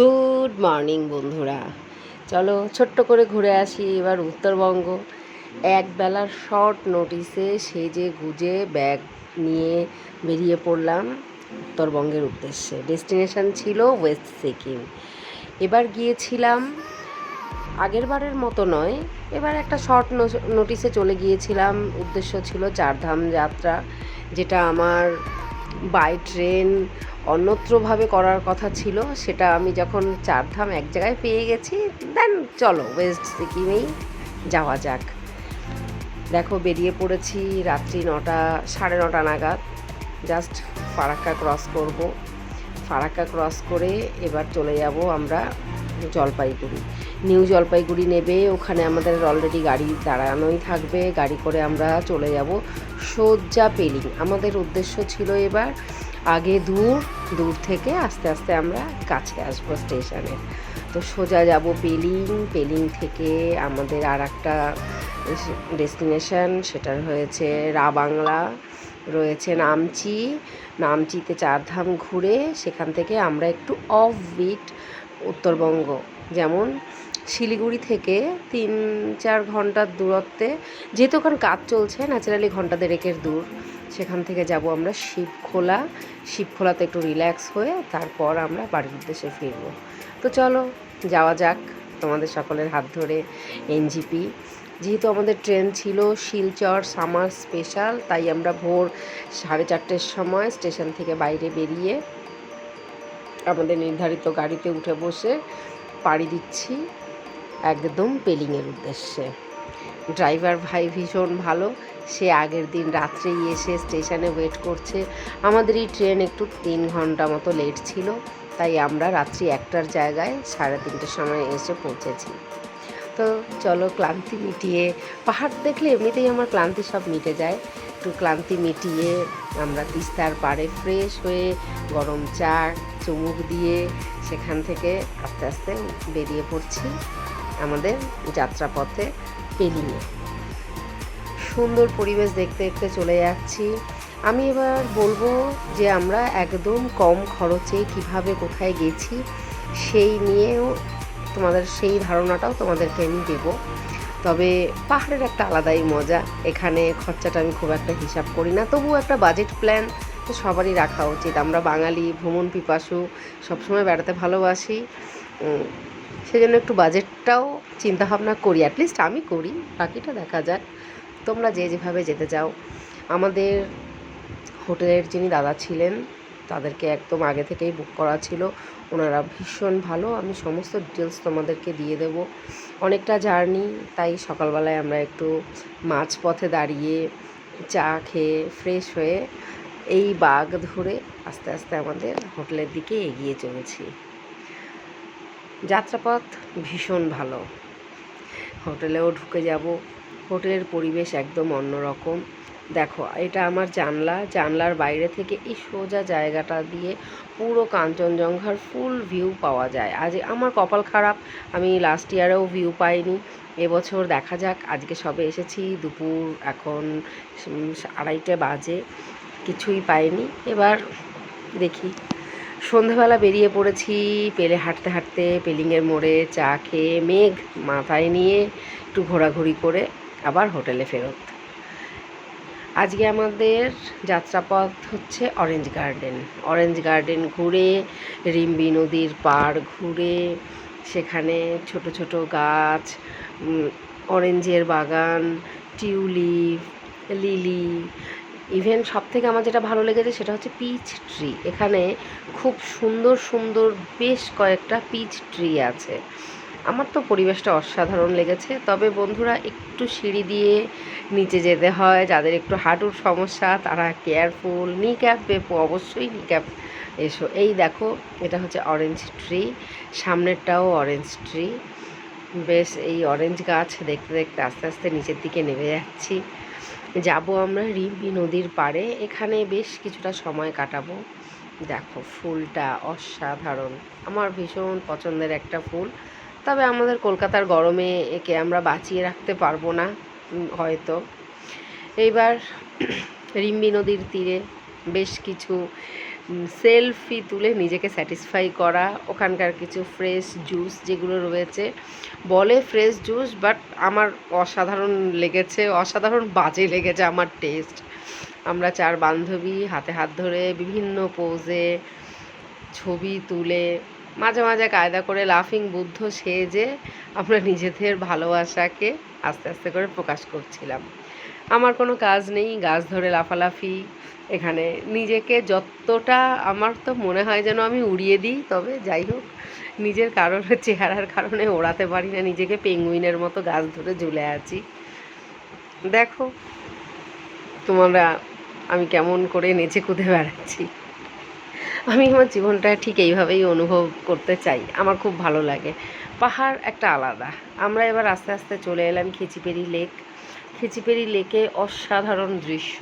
Good morning বন্ধুরা। চলো ছোট্ট করে ঘুরে আসি এবার উত্তরবঙ্গ। এক বেলার শর্ট নোটিসে সেজে গুজে ব্যাগ নিয়ে বেরিয়ে পড়লাম উত্তরবঙ্গের উদ্দেশ্যে। ডেস্টিনেশন ছিল ওয়েস্ট সিকিম এবার গিয়েছিলাম আগের বারের মতো নয়, এবার একটা শর্ট নোটিসে চলে গিয়েছিলাম। উদ্দেশ্য ছিল চারধাম যাত্রা, যেটা আমার বাই ট্রেন অন্যত্রভাবে করার কথা ছিল। সেটা আমি যখন চারধাম এক জায়গায় পেয়ে গেছি দেন চলো ওয়েস্ট সিকিমেই যাওয়া যাক। দেখো, বেরিয়ে পড়েছি রাত্রি নটা, সাড়ে নটা নাগাদ। জাস্ট ফারাক্কা ক্রস করব। ফারাক্কা ক্রস করে এবার চলে যাব আমরা জলপাইগুড়ি। নিউ জলপাইগুড়ি নেবে, ওখানে আমাদের অলরেডি গাড়ি দাঁড়ানোই থাকবে। গাড়ি করে আমরা চলে যাব সোজা পেলিং। আমাদের উদ্দেশ্য ছিল এবার আগে দূর দূর থেকে আস্তে আস্তে আমরা কাছে আসব স্টেশনে। তো সোজা যাব পেলিং পেলিং থেকে আমাদের আর একটা ডেস্টিনেশন সেটা হয়েছে রাবাংলা রয়েছে নামচি। নামচিতে চারধাম ঘুরে সেখান থেকে আমরা একটু অফ বিট উত্তরবঙ্গ, যেমন শিলিগুড়ি থেকে তিন চার ঘণ্টার দূরত্বে, যেহেতু ওখানে কাজ চলছে ন্যাচারালি ঘণ্টা দেড়েকের দূর। সেখান থেকে যাব আমরা শিবখোলা। শিবখোলাতে একটু রিল্যাক্স হয়ে তারপর আমরা বাড়ির উদ্দেশ্যে ফিরব। তো চলো, যাওয়া যাক তোমাদের সকলের হাত ধরে এনজিপি যেহেতু আমাদের ট্রেন ছিল শিলচর সামার স্পেশাল, তাই আমরা ভোর সাড়ে চারটের সময় স্টেশন থেকে বাইরে বেরিয়ে আমাদের নির্ধারিত গাড়িতে উঠে বসে পাড়ি দিচ্ছি একদম পেলিংয়ের উদ্দেশ্যে। ড্রাইভার ভাই ভীষণ ভালো। সে আগের দিন রাত্রেই এসে স্টেশনে ওয়েট করছে। আমাদের এই ট্রেন একটু তিন ঘণ্টা মতো লেট ছিল, তাই আমরা রাত্রি একটার জায়গায় সাড়ে তিনটের সময় এসে পৌঁছেছি। তো চলো ক্লান্তি মিটিয়ে, পাহাড় দেখলে এমনিতেই আমার ক্লান্তি সব মিটে যায়। একটু ক্লান্তি মিটিয়ে আমরা তিস্তার পাড়ে ফ্রেশ হয়ে গরম চা, চুমুক দিয়ে সেখান থেকে আস্তে আস্তে বেরিয়ে পড়ছি আমাদের যাত্রাপথে পেলিংয়ে সুন্দর পরিবেশ দেখতে দেখতে চলে যাচ্ছি। আমি এবার বলব যে আমরা একদম কম খরচে কীভাবে কোথায় গেছি, সেই নিয়েও তোমাদের, সেই ধারণাটাও তোমাদেরকে আমি দেব। তবে পাহাড়ের একটা আলাদাই মজা। এখানে খরচাটা আমি খুব একটা হিসাব করি না। তবুও একটা বাজেট প্ল্যান সবারই রাখা উচিত। আমরা বাঙালি, ভ্রমণ পিপাসু, সবসময় বেড়াতে ভালোবাসি। সেজন্য একটু বাজেটটাও চিন্তাভাবনা করি। অ্যাটলিস্ট আমি করি। বাকিটা দেখা যাক। তোমরা যে যেভাবে যেতে চাও। আমাদের হোটেলের যিনি দাদা ছিলেন, তাদেরকে একদম আগে থেকেই বুক করা ছিল। ওনারা ভীষণ ভালো। আমি সমস্ত ডিটেলস তোমাদেরকে দিয়ে দেব। অনেকটা জার্নি তাই সকালবেলায় আমরা একটু মাঝপথে দাঁড়িয়ে চা খেয়ে ফ্রেশ হয়ে এই বাঘ ধরে আস্তে আস্তে আমাদের হোটেলের দিকে এগিয়ে চলেছি। যাত্রাপথ ভীষণ ভালো। হোটেলেও ঢুকে যাব। হোটেলের পরিবেশ একদম অন্যরকম। দেখো, এটা আমার জানলা। জানলার বাইরে থেকে এই সোজা জায়গাটা দিয়ে পুরো কাঞ্চনজঙ্ঘার ফুল ভিউ পাওয়া যায়। আজ আমার কপাল খারাপ। আমি লাস্ট ইয়ারেও ভিউ পাইনি। এবছর দেখা যাক। আজকে সবে এসেছি। দুপুর এখন আড়াইটে বাজে। কিছুই পাইনি। এবার দেখি। সন্ধেবেলা বেরিয়ে পড়েছি। পেলে হাঁটতে হাঁটতে পেলিংয়ের মোড়ে চা খেয়ে মেঘ মাথায় নিয়ে একটু ঘোরাঘুরি করে আবার হোটেলে ফেরত। আজকে আমাদের যাত্রাপথ হচ্ছে অরেঞ্জ গার্ডেন অরেঞ্জ গার্ডেন ঘুরে, রিম্বি নদীর পাড় ঘুরে, সেখানে ছোট ছোট গাছ অরেঞ্জের বাগান, টিউলিপ, লিলি। ইভেন সব থেকে আমার যেটা ভালো লেগেছে সেটা হচ্ছে পিচ ট্রি এখানে খুব সুন্দর সুন্দর বেশ কয়েকটা পিচ ট্রি আছে। আমার তো পরিবেশটা অসাধারণ লেগেছে। তবে বন্ধুরা, একটু সিঁড়ি দিয়ে নিচে যেতে হয়। যাদের একটু হাঁটুর সমস্যা, তারা কেয়ারফুল নি ক্যাপ বেপো অবশ্যই নি ক্যাপ এসো। এই দেখো, এটা হচ্ছে অরেঞ্জ ট্রি সামনেরটাও অরেঞ্জ ট্রি বেশ, এই অরেঞ্জ গাছ দেখতে দেখতে আস্তে আস্তে নিচের দিকে নেমে যাচ্ছি। যাব আমরা রিম্পি নদীর পাড়ে। এখানে বেশ কিছুটা সময় কাটাবো। দেখো, ফুলটা অসাধারণ। আমার ভীষণ পছন্দের একটা ফুল। তবে আমাদের কলকাতার গরমে একে আমরা বাঁচিয়ে রাখতে পারব না হয়তো। এইবার রিম্বি নদীর তীরে বেশ কিছু সেলফি তুলে নিজেকে স্যাটিসফাই করা, ওখানকার কিছু ফ্রেশ জুস যেগুলো রয়েছে। বলে ফ্রেশ জুস বাট আমার অসাধারণ লেগেছে, অসাধারণ বাজে লেগেছে আমার টেস্ট আমরা চার বান্ধবী হাতে হাত ধরে বিভিন্ন পোজে ছবি তুলে মাঝে মাঝে কায়দা করে লাফিং বুদ্ধ সেজে আমরা নিজেদের ভালোবাসাকে আস্তে আস্তে করে প্রকাশ করছিলাম। আমার কোনো কাজ নেই, গাছ ধরে লাফালাফি, এখানে নিজেকে যতটা আমার তো মনে হয় যেন আমি উড়িয়ে দিই, তবে যাই হোক, নিজের কারণে, চেহারার কারণে ওড়াতে পারি না, নিজেকে পেঙ্গুইনের মতো গাছ ধরে ঝুলে আছি। দেখো, তোমরা আমি কেমন করে নেচে কুদে বেড়াচ্ছি। আমি আমার জীবনটা ঠিক এইভাবেই অনুভব করতে চাই। আমার খুব ভালো লাগে। পাহাড় একটা আলাদা। আমরা এবার আস্তে আস্তে চলে এলাম খিচিপেরি লেক। খিচিপেরি লেকে অসাধারণ দৃশ্য।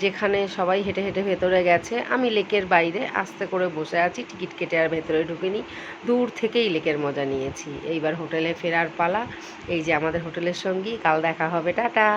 যেখানে সবাই হেঁটে হেঁটে ভেতরে গেছে। আমি লেকের বাইরে আস্তে করে বসে আছি। টিকিট কেটে আর ভেতরে ঢুকিনি। দূর থেকেই লেকের মজা নিয়েছি। এইবার হোটেলে ফেরার পালা। এই যে আমাদের হোটেলের সঙ্গী। কাল দেখা হবে। টাটা!